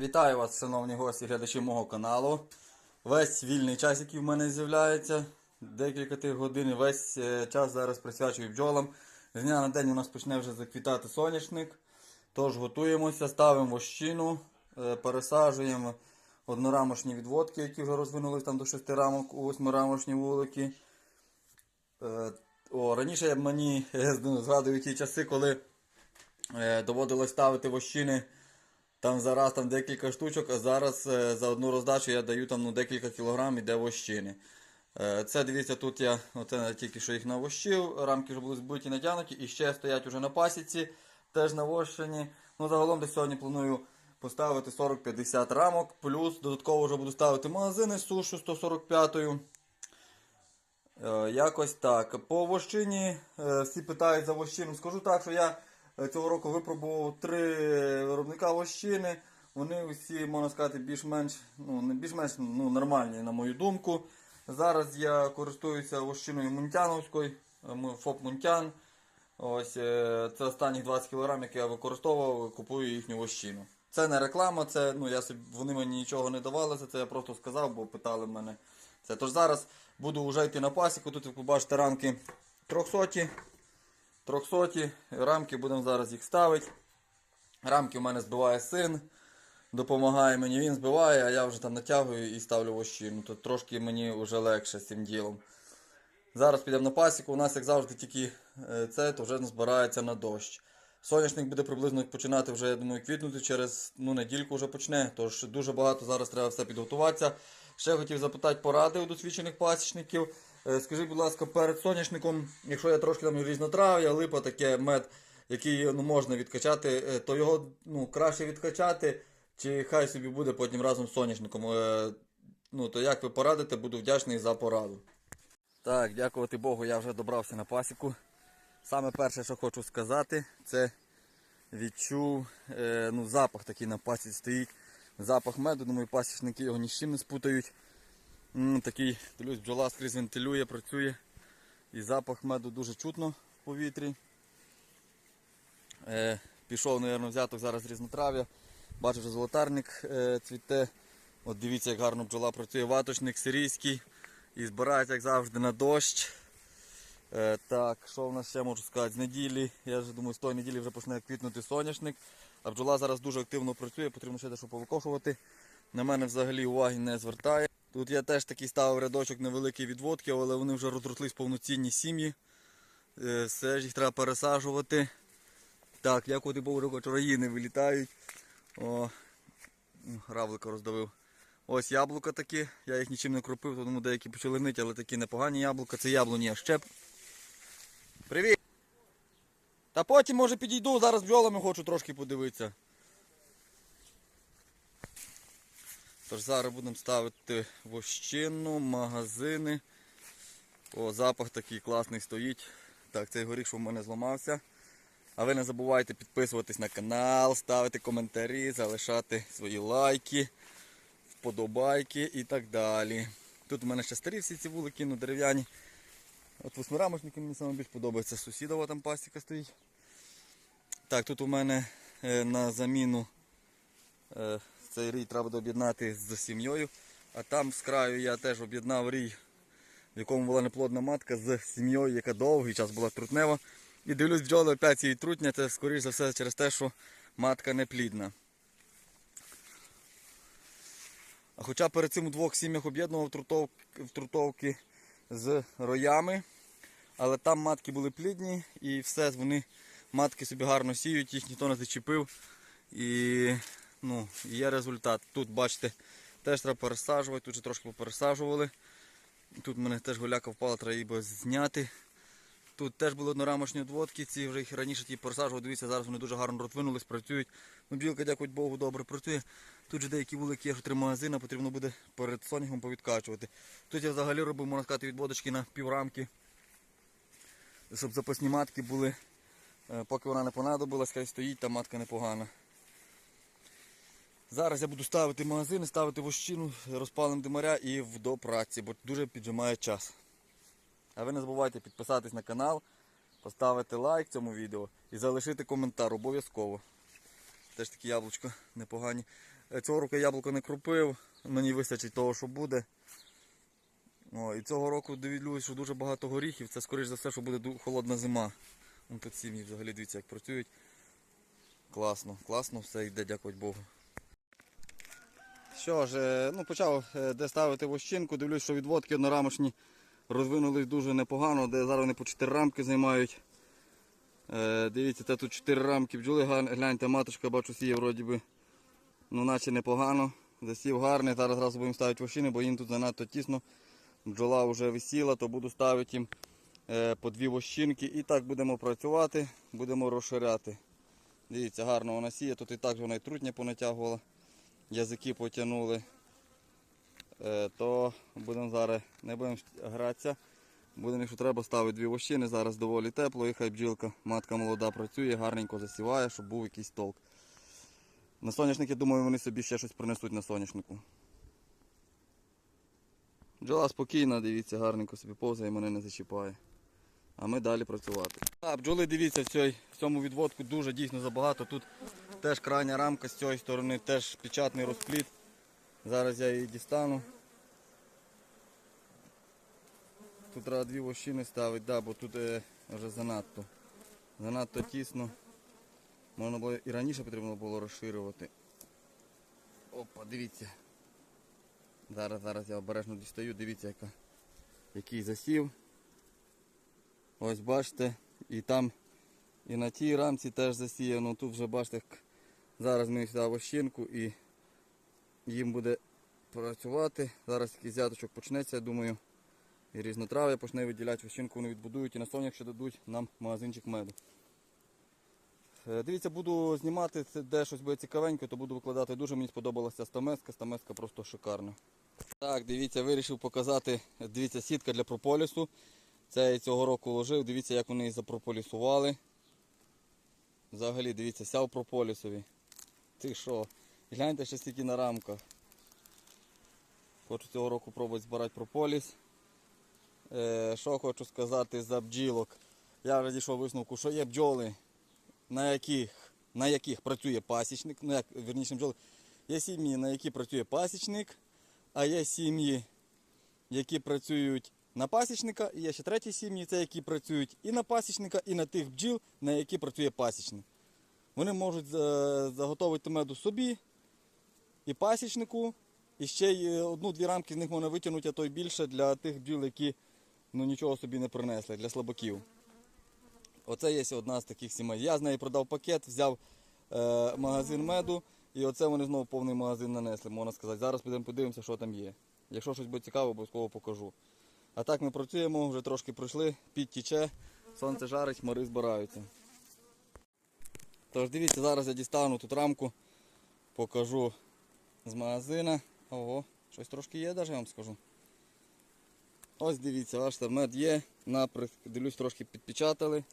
Вітаю вас, шановні гості, глядачі мого каналу. Весь вільний час, який в мене з'являється, декілька тих годин, весь е, час зараз присвячую бджолам. З дня на день у нас почне вже заквітати соняшник. Тож готуємося, ставимо вощину, е, пересаджуємо однорамочні відводки, які вже розвинулись там до 6 рамок у восьмирамочні вулики. Е, О, раніше мені згадую ті часи, коли доводилось ставити вощини там зараз там декілька штучок, а зараз е, за одну роздачу я даю там ну, декілька кілограм іде вощини. Е, Це дивіться, тут я оце тільки що їх навощив, рамки вже були збиті, натягнуті і ще стоять уже на пасіці, теж навощені. Ну, загалом десь сьогодні планую поставити 40-50 рамок, плюс додатково вже буду ставити магазини з сушу 145-ю. Е, Якось так. По вощині всі питають за вощину. Скажу так, що я цього року випробував три виробника вощини. Вони всі, можна сказати, більш-менш ну, не більш-менш ну, нормальні, на мою думку. Зараз я користуюся вощиною Мунтяновською, е, ФОП Мунтян. Ось е, це останні 20 кг, які я використовував, купую їхню вощину. Це не реклама, це ну я собі вони мені нічого не давали це, я просто сказав, бо питали мене. Це тож зараз буду вже йти на пасіку. Тут ви побачите рамки 300. 300 рамки будемо зараз їх ставити. Рамки в мене збиває син. Допомагає мені, він збиває, а я вже там натягую і ставлю вощину. Тут трошки мені вже легше з цим ділом. Зараз підемо на пасіку. У нас, як завжди, тільки е, це, то вже збирається на дощ. Соняшник буде приблизно починати вже, я думаю, квітнути через ну, недільку вже почне. Тож дуже багато зараз треба все підготуватися. Ще хотів запитати поради у досвідчених пасічників. Е, Скажіть, будь ласка, перед соняшником, якщо я трошки там різнотрав'я, липа, таке мед, який ну, можна відкачати, е, то його ну, краще відкачати, чи хай собі буде потім разом з соняшником. Е, Ну, то як ви порадите, буду вдячний за пораду. Так, дякувати Богу, я вже добрався на пасіку. Саме перше, що хочу сказати, це відчув ну, запах такий на пасіці стоїть. Запах меду, думаю, пасічники його ні з чим не спутають. Такий, дивлюсь, бджола скрізь вентилює, працює. І запах меду дуже чутно в повітрі. Е, пішов, мабуть, взяток зараз різнотрав'я. Бачу, що золотарник е, цвіте. От дивіться, як гарно бджола працює. Ваточник сирійський. І збирають, як завжди, на дощ. Е, так, що в нас ще можу сказати? З неділі, я вже думаю, з тої неділі вже почне квітнути соняшник. А бджола зараз дуже активно працює, потрібно ще дещо повикошувати. На мене взагалі уваги не звертає. Тут я теж такий ставив рядочок невеликий відводки, але вони вже розрослись повноцінні сім'ї. Е, Все ж їх треба пересаджувати. Так, як от і був чараїни вилітають. О, м, равлика роздавив. Ось яблука такі, я їх нічим не кропив, тому деякі почали нити, але такі непогані яблука. Це яблуні а щеп. Привіт! Та потім може підійду, зараз бджолами хочу трошки подивитися. Тож зараз будемо ставити вощину, магазини. О, запах такий класний стоїть. Так, цей горіх, що в мене зламався. А ви не забувайте підписуватись на канал, ставити коментарі, залишати свої лайки, вподобайки і так далі. Тут у мене ще старі всі ці вулики, ну дерев'яні. От восьмирамочники мені саме більш подобається. Сусідова там пасіка стоїть. Так, тут у мене е, на заміну е, цей рій треба об'єднати з сім'єю. А там з краю я теж об'єднав рій, в якому була неплодна матка з сім'єю, яка довгий час була трутнева. І дивлюсь, бджоли опять її це скоріш за все через те, що матка не плідна. А хоча перед цим у двох сім'ях об'єднував трутов, трутовки з роями, але там матки були плідні і все, вони матки собі гарно сіють, їх ніхто не зачепив. І ну, є результат. Тут, бачите, теж треба пересаджувати, тут же трошки попересаджували. Тут в мене теж голяка впала, треба її зняти. Тут теж були однорамочні одводки, ці вже їх раніше ті пересаджував, дивіться, зараз вони дуже гарно розвинулись, працюють. Ну, бджілка, дякую Богу, добре працює. Тут же деякі вулики є, три магазини, потрібно буде перед сонягом повідкачувати. Тут я взагалі робив, можна сказати, відводочки на піврамки, щоб запасні матки були. Е, Поки вона не понадобилась, хай стоїть, та матка непогана. Зараз я буду ставити магазини, ставити вощину, розпалим димаря і до праці, бо дуже піджимає час. А ви не забувайте підписатись на канал, поставити лайк цьому відео і залишити коментар обов'язково. Теж такі яблучка непогані. Е, Цього року яблуко не крупив, мені вистачить того, що буде. О, і цього року дивлюсь, що дуже багато горіхів. Це скоріш за все, що буде холодна зима. Тут сім'ї взагалі дивіться, як працюють. Класно, класно все йде, дякувати Богу. Що ж, е, ну почав е, де ставити вощинку, дивлюсь, що відводки однорамочні розвинулись дуже непогано, де зараз вони по 4 рамки займають. Е, дивіться, це тут 4 рамки бджоли, гляньте, матушка, бачу, сіє вроді би, ну наче непогано. Засів гарний, зараз зразу будемо ставити вощини, бо їм тут занадто тісно. Бджола вже висіла, то буду ставити їм по дві вощинки. І так будемо працювати, будемо розширяти. Дивіться, гарно вона сіє, тут і так вона і трутня понатягувала, язики потягнули. Е, то будемо зараз, не будемо гратися. Будемо, якщо треба, ставити дві вощини. Зараз доволі тепло, і хай бджілка, матка молода працює, гарненько засіває, щоб був якийсь толк. На соняшник, я думаю, вони собі ще щось принесуть на соняшнику. Бджола спокійна, дивіться, гарненько собі повзає, мене не зачіпає. А ми далі працювати. Так, бджоли, дивіться, в цьому відводку дуже дійсно забагато. Тут теж крайня рамка з цієї сторони, теж печатний розпліт. Зараз я її дістану. Тут треба дві вощини ставити, да, бо тут е, вже занадто. Занадто тісно. Можна було і раніше потрібно було розширювати. Опа, дивіться. Зараз, зараз я обережно дістаю, дивіться, яка, який засів. Ось бачите, і там, і на тій рамці теж засіяно. Тут вже бачите, як зараз ми сюди вощинку і їм буде працювати. Зараз якийсь взяточок почнеться, я думаю. І різнотрав'я почне виділяти вощинку, вони відбудують і на сонях ще дадуть нам магазинчик меду. Е, Дивіться, буду знімати де щось буде цікавенько, то буду викладати. Дуже мені сподобалася стамеска, стамеска просто шикарна. Так, дивіться, вирішив показати, дивіться, сітка для прополісу. Це я цього року ложив, дивіться, як вони її запрополісували. Взагалі, дивіться, ся в прополісові. Ти що? Гляньте ще стільки на рамках. Хочу цього року пробувати збирати прополіс. Е, що хочу сказати за бджілок. Я вже дійшов висновку, що є бджоли, на яких, на яких працює пасічник, ну як вірніше бджоли, є сім'ї, на які працює пасічник, а є сім'ї, які працюють на пасічника, і є ще треті сім'ї, це які працюють і на пасічника, і на тих бджіл, на які працює пасічник. Вони можуть заготовити меду собі і пасічнику, і ще й е, одну-дві рамки з них можна витягнути, а то й більше для тих бджіл, які ну, нічого собі не принесли, для слабаків. Оце є одна з таких сімей. Я з неї продав пакет, взяв е, магазин меду, і оце вони знову повний магазин нанесли, можна сказати. Зараз підемо подивимося, що там є. Якщо щось буде цікаво, обов'язково покажу. А так ми працюємо, вже трошки пройшли, підтіче, сонце жарить, хмари збираються. Тож дивіться, зараз я дістану тут рамку, покажу з магазина. Ого, щось трошки є, навіть я вам скажу. Ось дивіться, бачите, мед є, наприск, дивлюсь, трошки підпечатали.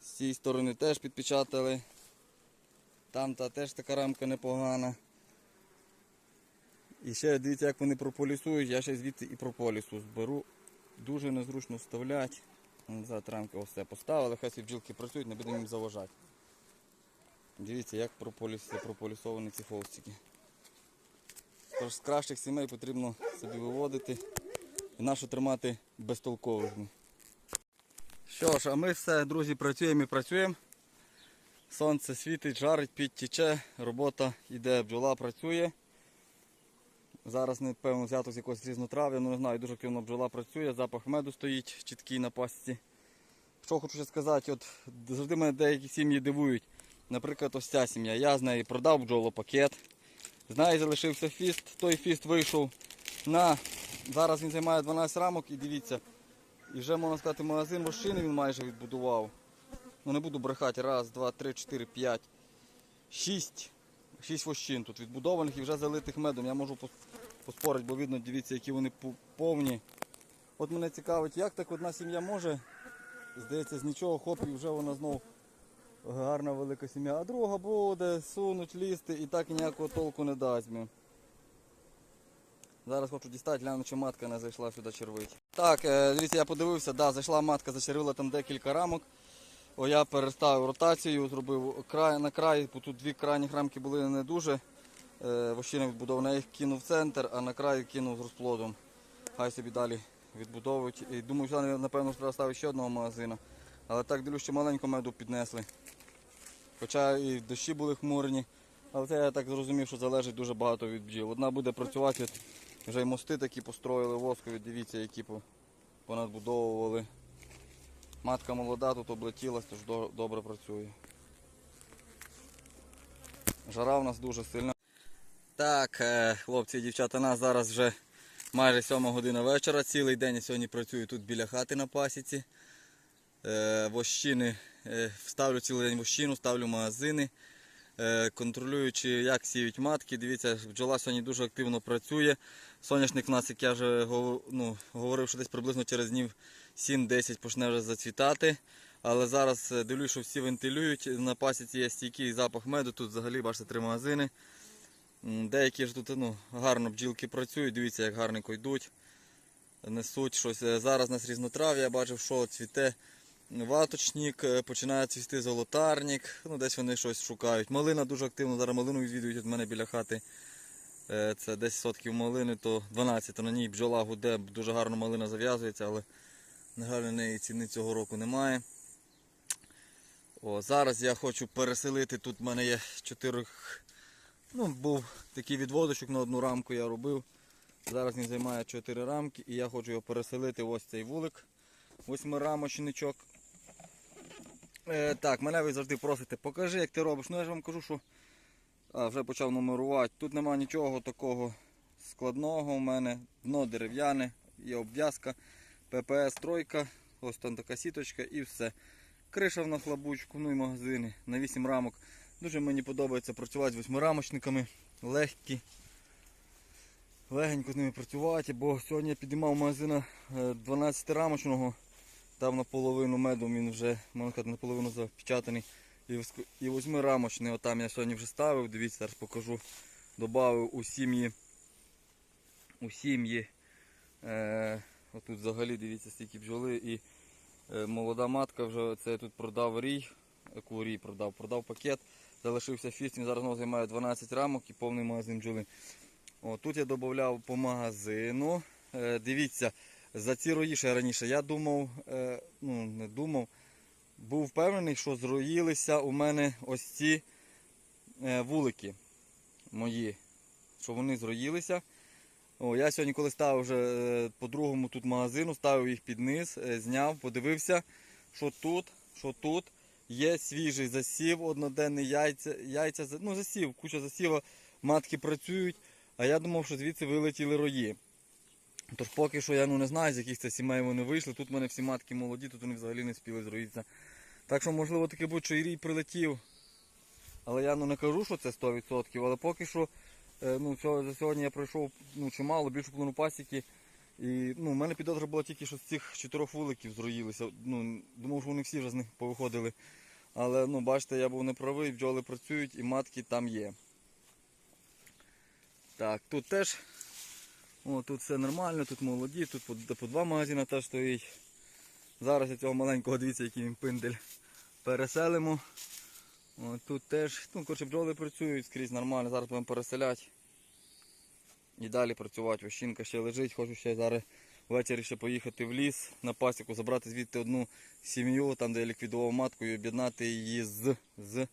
З цієї сторони теж підпечатали. Там та теж така рамка непогана. І ще дивіться, як вони прополісують, я ще звідси і прополісу зберу. Дуже незручно вставляти. Назад рамки ось все поставили, хай ці бджілки працюють, не будемо їм заважати. Дивіться, як прополіс, прополісовані ці холстики. Тож з кращих сімей потрібно собі виводити і нашу тримати безтолковими. Що ж, а ми все, друзі, працюємо і працюємо. Сонце світить, жарить, підтіче, робота йде, бджола працює. Зараз, напевно, взято з якогось різнотрав'я, ну не знаю, дуже активно бджола працює, запах меду стоїть чіткий на пасіці. Що хочу ще сказати, от завжди мене деякі сім'ї дивують. Наприклад, ось ця сім'я. Я з неї продав бджолопакет. З неї залишився фіст, той фіст вийшов на. Зараз він займає 12 рамок і дивіться. І вже можна сказати, магазин вощини він майже відбудував. Ну не буду брехати. Раз, два, три, чотири, п'ять, шість. Шість вощин тут відбудованих і вже залитих медом. Я можу поспорити, бо видно, дивіться, які вони повні. От мене цікавить, як так одна сім'я може, здається, з нічого хоп, і вже вона знову гарна велика сім'я. А друга буде, сунуть, лізти і так ніякого толку не дасть. Блін. Зараз хочу дістати, гляну, чи матка не зайшла сюди червить. Так, е, дивіться, я подивився, да, зайшла матка, зачервила там декілька рамок. О, я переставив ротацію, зробив край на край, бо тут дві крайні рамки були не дуже. Е, Вощина відбудована, я їх кинув в центр, а на краю кинув з розплодом. Хай собі далі відбудовують. І думаю, що напевно треба ставити ще одного магазина. Але так дивлюсь, що маленько меду піднесли. Хоча і дощі були хмурні. Але це я так зрозумів, що залежить дуже багато від бджіл. Одна буде працювати, вже й мости такі построїли воскові, дивіться, які понадбудовували. Матка молода, тут облетілась, тож добре працює. Жара в нас дуже сильна. Так, е, хлопці і дівчата, нас зараз вже майже 7 година вечора. Цілий день я сьогодні працюю тут біля хати на пасіці. Е, Вощини, е, ставлю цілий день вощину, ставлю магазини. Е, Контролюючи, як сіють матки. Дивіться, бджола сьогодні дуже активно працює. Соняшник в нас, як я вже ну, говорив, що десь приблизно через днів 7-10 почне вже зацвітати. Але зараз дивлюсь, що всі вентилюють. На пасіці є стійкий запах меду. Тут взагалі бачите три магазини. Деякі ж тут ну, гарно бджілки працюють, дивіться, як гарненько йдуть. Несуть щось. Зараз у нас різнотрав'я, я бачив, що цвіте ваточник, е, починає цвісти золотарник, ну десь вони щось шукають. Малина дуже активно, зараз малину відвідують від мене біля хати. Е, Це 10 сотків малини, то 12, то на ній бджола гуде, дуже гарно малина зав'язується, але на жаль, неї ціни цього року немає. О, зараз я хочу переселити. Тут в мене є 4. Ну, був такий відводочок на одну рамку я робив. Зараз він займає 4 рамки і я хочу його переселити ось цей вулик. Восьмирамочничок. Е, так, мене ви завжди просите, покажи, як ти робиш. Ну я ж вам кажу, що а, вже почав нумерувати. Тут нема нічого такого складного у мене. Дно дерев'яне, є обв'язка, ППС тройка, ось там така сіточка і все. Криша в нахлобучку, ну і магазини на 8 рамок. Дуже мені подобається працювати з восьмирамочниками, легкі. Легенько з ними працювати, бо сьогодні я підіймав магазина 12-рамочного, там наполовину меду він вже, можна сказати, наполовину запечатаний. І І восьмирамочний, отам я сьогодні вже ставив, дивіться, зараз покажу. Добавив у сім'ї. У сім'ї. Е, отут взагалі дивіться стільки бджоли і е, молода матка вже це тут продав рій. Яку рій продав? Продав пакет. Залишився фіст, він зараз займає 12 рамок і повний магазин бджоли. О, тут я додавав по магазину. Е, дивіться, за ці рої ще раніше я думав, е, ну не думав, був впевнений, що зроїлися у мене ось ці е, вулики мої, що вони зроїлися. О, я сьогодні, коли ставив вже е, по другому тут магазину, ставив їх під низ, зняв, подивився, що тут, що тут є свіжий засів, одноденний яйця, яйця, ну засів, куча засіва, матки працюють, а я думав, що звідси вилетіли рої. Тож поки що я ну, не знаю, з яких це сімей вони вийшли. Тут в мене всі матки молоді, тут вони взагалі не спіли зроїтися. Так що, можливо, таке будь, що і рій прилетів. Але я ну, не кажу, що це 100%, але поки що е, ну, за сьогодні я пройшов ну, чимало, більшу половину пасіки. І ну, в мене підозра була тільки, що з цих чотирьох вуликів зроїлися. Ну, думав, що вони всі вже з них повиходили. Але ну, бачите, я був неправий, бджоли працюють і матки там є. Так, тут теж о, тут все нормально, тут молоді, тут по, по два магазини теж стоїть. Зараз я цього маленького, дивіться, який він пиндель, переселимо. О, тут теж, ну, коротше, бджоли працюють скрізь нормально, зараз будемо переселяти. І далі працювати. Вощинка ще лежить, хочу ще зараз ввечері ще поїхати в ліс на пасіку, забрати звідти одну сім'ю, там де я ліквідував матку і об'єднати її з, з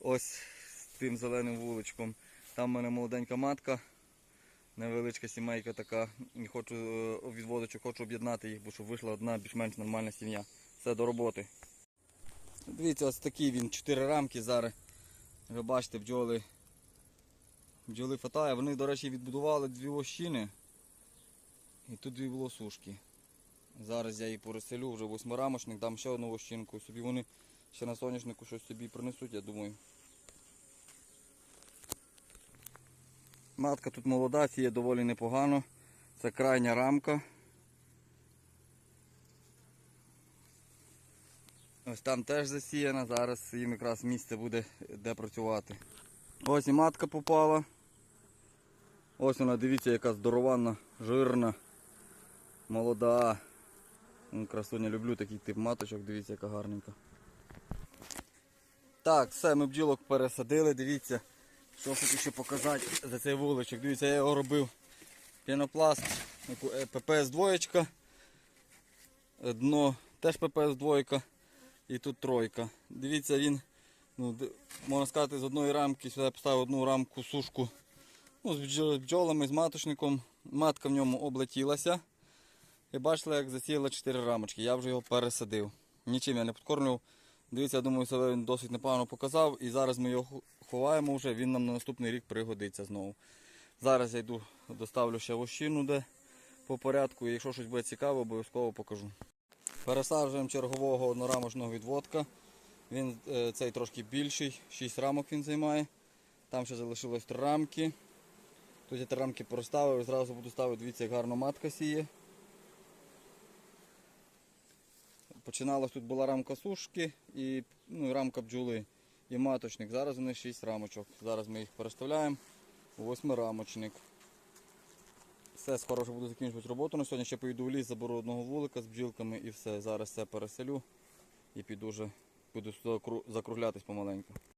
ось з тим зеленим вуличком. Там в мене молоденька матка, невеличка сімейка така. І хочу е, відводочок, хочу об'єднати їх, бо щоб вийшла одна більш-менш нормальна сім'я. Все до роботи. Дивіться, ось такий він, 4 рамки зараз. Ви бачите, бджоли. Бджоли фатає. Вони, до речі, відбудували дві ощини. І тут дві волосушки. Зараз я її переселю, вже восьмирамочник, дам ще одну ощинку. Собі вони ще на соняшнику щось собі принесуть, я думаю. Матка тут молода, сіє доволі непогано. Це крайня рамка. Ось там теж засіяна, зараз їм якраз місце буде де працювати. Ось і матка попала. Ось вона, дивіться, яка здорованна, жирна, молода. Ну, Красуня, люблю такий тип маточок, дивіться, яка гарненька. Так, все, ми бджілок пересадили, дивіться. Що хочу ще показати за цей вуличок. Дивіться, я його робив пінопласт, е, ППС двоєчка. Дно теж ППС двойка. І тут тройка. Дивіться, він, ну, можна сказати, з одної рамки сюди поставив одну рамку сушку ну, з бджолами, з маточником. Матка в ньому облетілася. І бачили, як засіяла 4 рамочки. Я вже його пересадив. Нічим я не підкормлював. Дивіться, я думаю, себе він досить непогано показав. І зараз ми його ховаємо вже, він нам на наступний рік пригодиться знову. Зараз я йду, доставлю ще вощину, де по порядку. І якщо щось буде цікаво, обов'язково покажу. Пересаджуємо чергового однорамочного відводка. Він е, цей трошки більший, 6 рамок він займає. Там ще залишилось 3 рамки. Тут я 3 рамки проставив, зразу буду ставити, дивіться, як гарно матка сіє. Починалось тут була рамка сушки і ну, рамка бджоли і маточник. Зараз у них 6 рамочок. Зараз ми їх переставляємо Восьмий восьмирамочник. Все, скоро вже буду закінчувати роботу. На сьогодні ще поїду в ліс, заберу одного вулика з бджілками і все. Зараз все переселю і піду вже буду сюди закруглятись помаленьку.